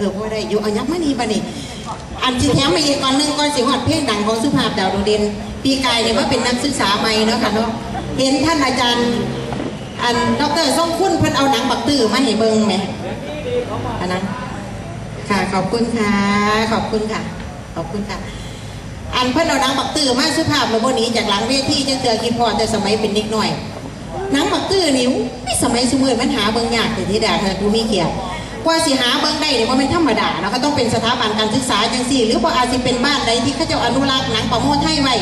เออพอได้อยู่เอายับมานี่บัดนี้อันที่แถมมาอีกก่อนหนึ่งก่อนสิฮอดเพลงดังของสุภาพดาวดวงเด่นปีกายเนี่ยว่าเป็นนักศึกษาใหม่เนาะค่ะเนาะเห็นท่านอาจารย์ อันดรทรงคุณเพิ่นเอาหนังบักตื้อมาให้เบิ่งไหมอันนั้นค่ะขอบคุณค่ะขอบคุณค่ะ ขอบคุณค่ะ อันเพิ่นเอาหนังบักตื้อมาสุภาพแล้วบ่หนี้จากหลังเวทีจังเตือคิดพอแต่สมัยเป็นเด็กน้อยหนังบักตื้อนี่ไม่สมัยสมือมันหาเบิ่งยากแต่ที่ดาเธอผู้มีเกียรติ กว่าสิหาเบิ่งได้เนี่ยว่าเป็นธรรมดาเนาะก็ต้องเป็นสถาบันการศึกษาจังสี่ หรือว่าอาจจะเป็นบ้านใดที่เขาจะอนุรักษ์หนังประโมทให้ไว้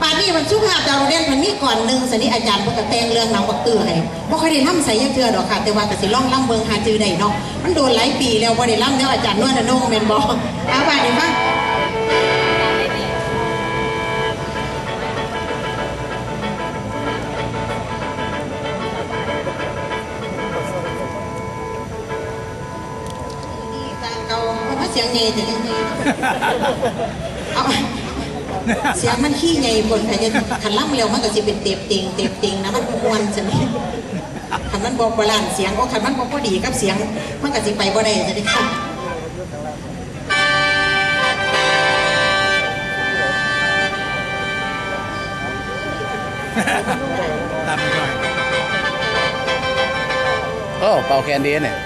ป่านนี้มันสุภาพดาวเด่นมันมีก่อนหนึ่งสนิอาจารย์เพิ่นก็แต่งเรื่องหนังบักตือให้บ่ค่อยได้ล่ำใส่ยังเตือดอกค่ะ แต่ว่าแต่สิล่องล่ำเบิ่งหาจือได้เนาะมันโดนหลายปีแล้วบ่ได้ล่ำแล้วอาจารย์นวดนงค์แมนบ่เอาบาดนี้ฟัง สียงใหญ่แต่ยังไงเอาเสียงมันขี้ใหญ่บนใครจะขันล่ำเร็วมันก็จะเป็นเต็บติงเต็บติงนะมันมวนจะนี่ขันมันบอกบาลานซ์เสียงโอ้ขันมันบอกพอดีกับเสียงมันก็จะไปบ่ได้จะได้ค่ะตามไปหน่อยโอ้เป่าแคนดีเนี่ย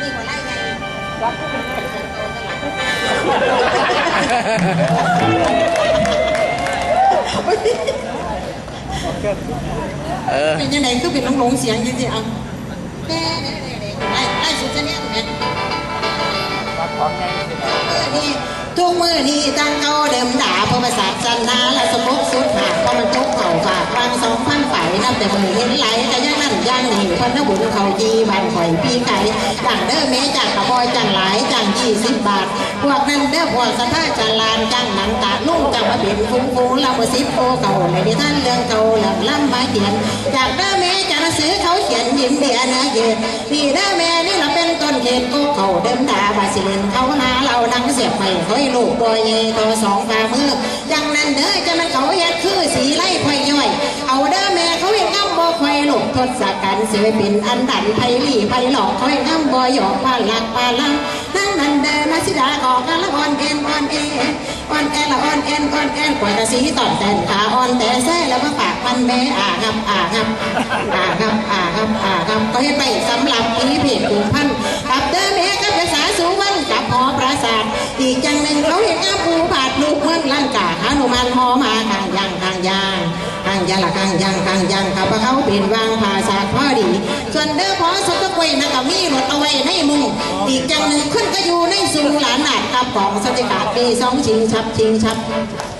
นี่หัวไล่ไง เป็นยังไงคือเป็นหลงๆเสียงจริงๆเอาแน่แน่แน่แน่ไล่ไล่สุดจะเนี่ยแม่นี่ทุกมือนี่ตั้งเก่าเดิมด่าเพราะภาษาจันนาและสมบสุดหากเพราะมันทุกเข่าฝากฟังสองพันฝ่นับแต่มือเห็นไหลแต่ยังนั่นย่างหนีเพันธบุญเขาจีบานข่อยพี่ไก่ จังเด้อแม่จากกระบอยจังหลายจังยี่สิบบาท พวกนั้นเด้อพวกสะท่าจันลานจังหนังตาลุ่งจังมาเป็นฟุ้งฟุ้งเราบสิบโอเก่าในนิทานเรื่องเก่าหลังล่ำมาเขียนจากเด้อแม่จังสือเขาเขียนยิ้มเดียนื้อเย็นพี่เด้อแม่นี่เราเป็นต้นเขตกูเขาเดิมดาบาสิเลนเขาหาเราดังเสียบไปเขาให้ลูกบอยเย่ตัวสองฝ่ามือจังนั้นเด้อจะมัน ศกัณฐ์เสือเป็นอันดันไพลี่ไพหลอกคอยง้ำบ่หยอกพาลักพาลังนั่งนันเดินมาสิดาขอกันละอ่อนเอ็นอ่อนเอ็นอ่อนแอนละอ่อนเอ็นอ่อนเอ็นกว่ากะสีตอนแต่นขาอ่อนแต่แซ่แล้วมาปากมันแม่อ่างับอ่างับอ่างับอ่างับอ่างับก็ให้ไปสำหรับอีเพจกลุ่มพันกับเด้อแม่กับภาษาสูงวันกับหอประสาท อีกจังหนึ่งเขาเห็นง้ำปูบาดลูกเมื่อนลั่นกาหานุมันหอมาข้างย่างข้างย่างข้างยางละข้างยางข้างยางข้าพเขาเป็นวางภาษาพอดี ส่วนเด้อพอสตะกวยนะก็มีรถเอาไว้ในมุงอีกจังหนึ่งขึ้นก็อยู่ในสูงหลานหนาดกับกองสติกาปีสองชิงชับชิงชับ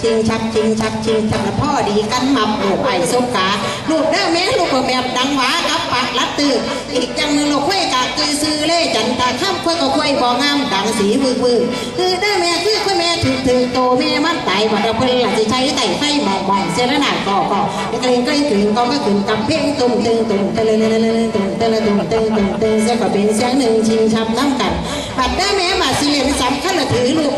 ชิงชับชิงชับชิงชับแล้วพ่อดีกันมับลูกไอ้สมกาลูกเด้อแม่ลูกก็แบบดังหวากับปากลัดตื้ออีกจังหนึ่งลูกค่อยกะคือซื้อเล่จันตาข้ามค่อยก็ค่อยบ่งามดังสีวือวือคือเด้อแม่คือค่อยแม่ถึงถึงโตแม่มันตายบ่ได้เพิ่นละสิใช้ไต่ไฟมองมองเสรนาก็ก็เกรงเกรงกึ่งก็มาขึ้นกับเพลงตุ้มตึงตุ้มเตลเลเลเตุ้มเตลตุ้มตึงตุ้มตึงเสียก็เป็นเสียงหนึ่งชิงชับน้ำกันปัดได้อแม่บาสิเลนสำคัญถือลูก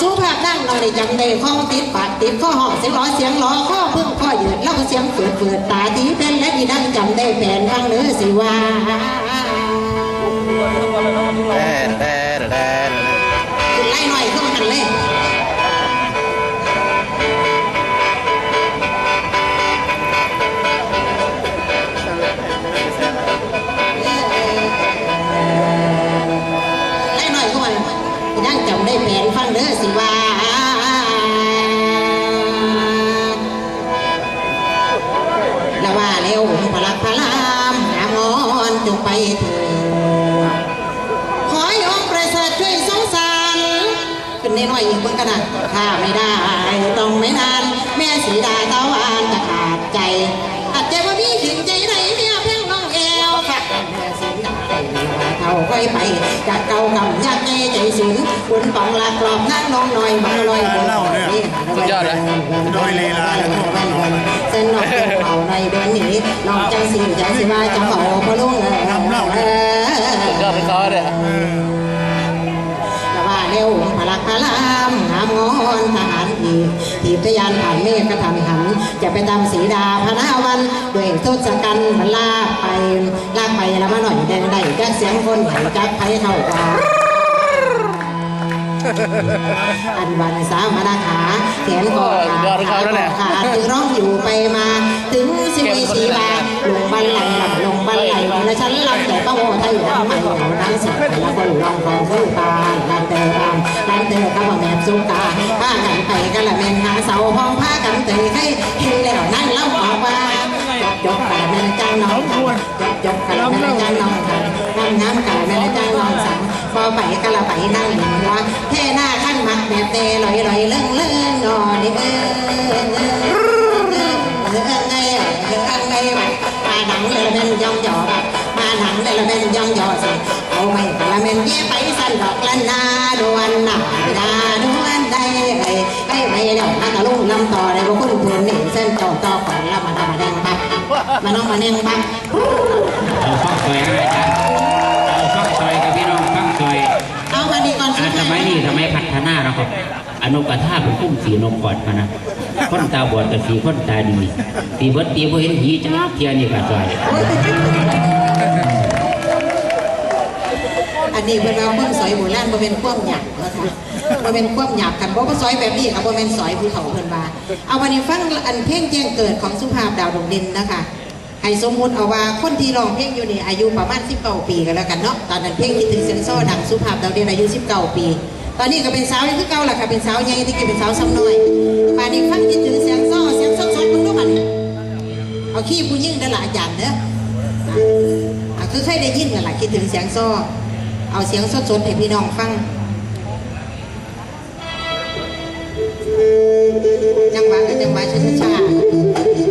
สุภาพดังเรา ได้จำได้ข้อติดปากติดข้อห้องเสียงล้อเสียงล้อข้อพึ่งข้อหยืดแล้วก็เสียงเปิดเปิดตาตีเป็นและดีดังจำได้แผนทางเนื้อสิว่าแต่แต่แต่ไล่หน่อยขึ้นมาหันเลย นะถ้าไม่ได้ ต้องไม่นาน แม่สีดาเต้าวานจะขาดใจอาจจะว่ามีถึงใจไหนเมียเพียงน้องแอวค่ะแม่สีดาเท่าค่อยไปจากเก่ากำยักใจใจสูงบุญปองหลักกรอบนั่งน้องหน่อยบังลอยบุญสุดยอดเลยโดยลีลาและพวกเราเส้นนอกเป็นเขาในเดือนนี้น้องจังสิจังสิว่าจังเขาพอลุงเออ อีกทีบทยานผ่านเมฆกระทำหันจะไปตามสีดาพนาวันด้วยโทศกัณฐ์มันลากไปลากไปแล้วมาหน่อยแดงได้จากเสียงคนไหวจากไผเท่ากว่าอันวันสามนาขาแขนก็ขาโอ้ยยอดของเขาขาถึงร้องอยู่ไปมาถึงสิมีสีบาลงบันไหลหลับลงบันไหลแล้วฉันรับแต่ป้าโมไทยทำไมเหล่านั้นสิแล้วก็ลองกองผู้ตา เตอกับแม่สุกาผ้ากันไปกันละแม่นหาเสาห้องผ้ากันเตยให้เห็นแล้วนั่นเล่าบอกว่าจบกันแม่จ้างน้องจบจบกันแม่จ้างน้องค่ะน้ำน้ำกันแม่จ้างน้องสังพอไปกะละไปนั่งหัวเท่หน้าขั้นมักแบบเตลอยลอยเลื่องเลื่องนอนี่เออเออไงเออไงมาหนังเลยแม่นย่องหยอมาหนังเลยแม่นย่องหยอ มาน้องมาเน่งบ้างเอาฟังซอยอะไรนะเอาฟังซอยกับพี่น้องฟังซอยเอามาดีก่อนอ่าสมัยนี้ทำไมพัฒนาเราครับอนุกท่าเป็นคุ้มสีนกกอดพะนะคนตาบอดกับสีคนตาดีตีเบิดตีบ่เห็นผีจ้าเทียนี่ก็ซอยอันนี้เป็นเราเพิ่งสอยโบราณบ่เป็นความหยาบนะคะบ่เป็นความหยาบกันบ่ว่าสอยแบบนี้ค่ะบ่เป็นสอยภูเขาเพิ่นว่าเอาวันนี้ฟังอันเพลงแจ้งเกิดของสุภาพดาวดวงดินนะคะ ให้สมมุติเอาว่าคนที่ร้องเพลงอยู่นี่อายุประมาณ19ปีกันแล้วกันเนาะตอนนั้นเพลงที่ถึงเซนโซดังสุภาพดาวดินอายุ19ปี ตอนนี้ก็เป็นสาวยังคือเก่าละค่ะเป็นสาวใหญ่ที่กินเป็นสาวซ้ำน้อยป่านนี้ฟังคิดถึงเสียงซ้อเสียงสดมึงดูมันเอาขี้ผู้ยิ่งได้หลายอาจารย์เด้อะอะคือเคยได้ยินกันล่ะคิดถึงเสียงซ้อเอาเสียงสดๆให้พี่น้องฟังจังหวะก็จังหวะช้าๆ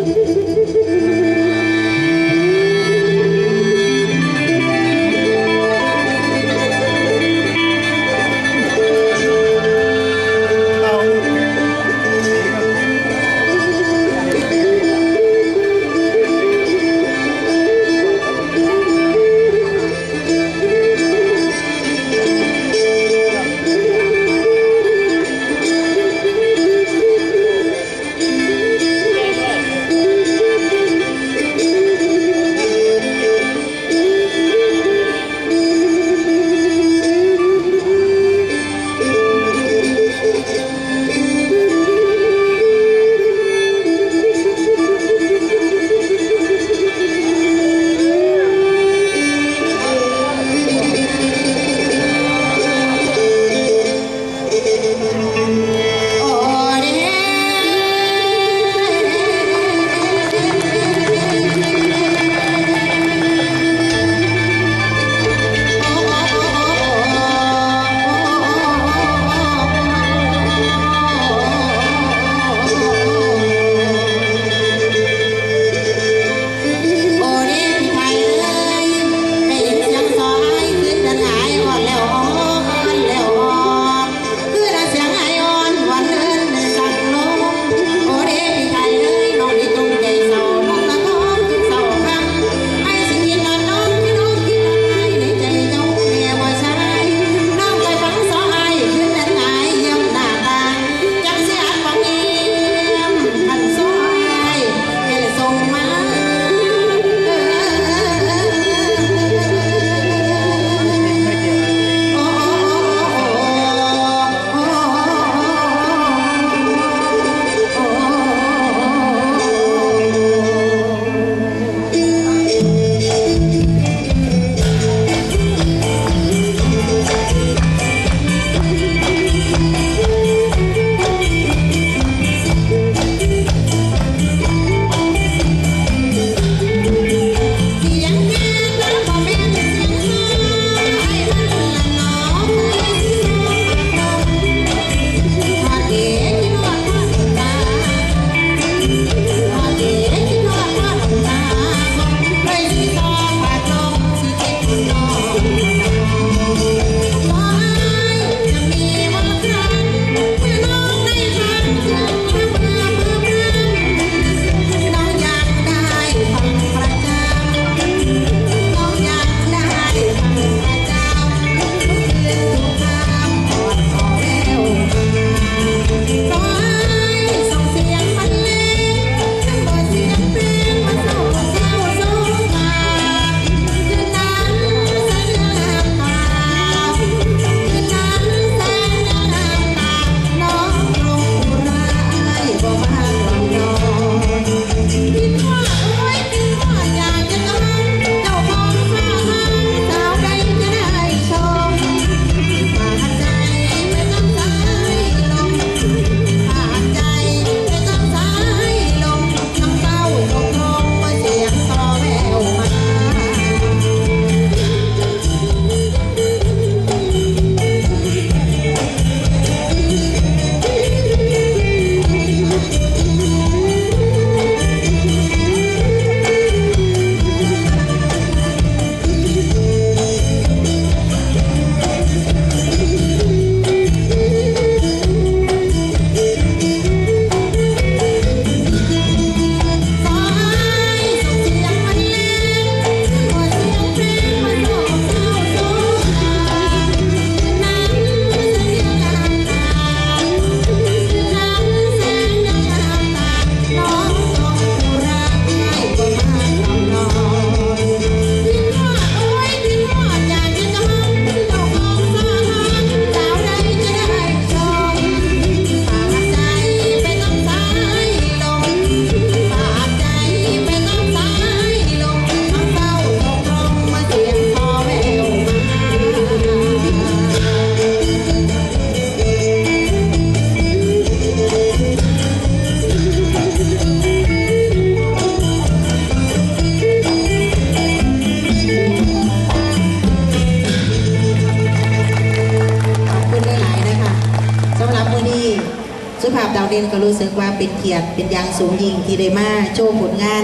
ภาพดาวเด่นก็รู้สึกว่าเป็นเกียรติเป็นอย่างสูงยิ่งที่ได้มาโชว์ผลงาน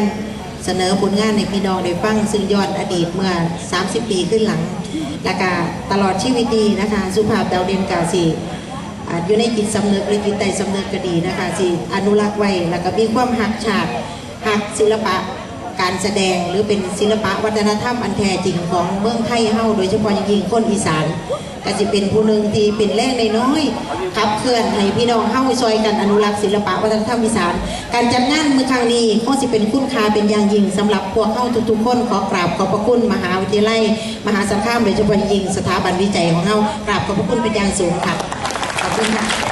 เสนอผลงานในพี่น้องได้ฟังซึ่งย้อนอดีตเมื่อ 30 ปีขึ้นหลัง และก็ตลอดชีวิตดีนะคะ สุภาพดาวเด่นกาสีอ่าอยู่ในจิตสำนึกหรือจิตใจสำนึกก็ดีนะคะสิอนุรักษ์ไว้แล้วก็มีความหักฉากหักศิลปะการแสดงหรือเป็นศิลปะวัฒนธรรมอันแท้จริงของเมืองไทยเฮาโดยเฉพาะอย่างยิ่งคนอีสาน ก็จะเป็นผู้หนึ่งที่เป็นแรงในน้อยๆขับเคลื่อนให้พี่น้องเข้าช่วยกันอนุรักษ์ศิลปะวัฒนธรรมอีสาน การจัดงานเมื่อครั้งนี้ก็จะเป็นคุณค่าเป็นอย่างยิ่งสำหรับพวกเข้าทุกๆคนขอกราบขอบพระคุณมหาวิทยาลัยมหาสังฆามโดยเฉพาะยิ่งสถาบันวิจัยของเข้ากราบขอบพระคุณเป็นอย่างสูงค่ะขอบคุณค่ะ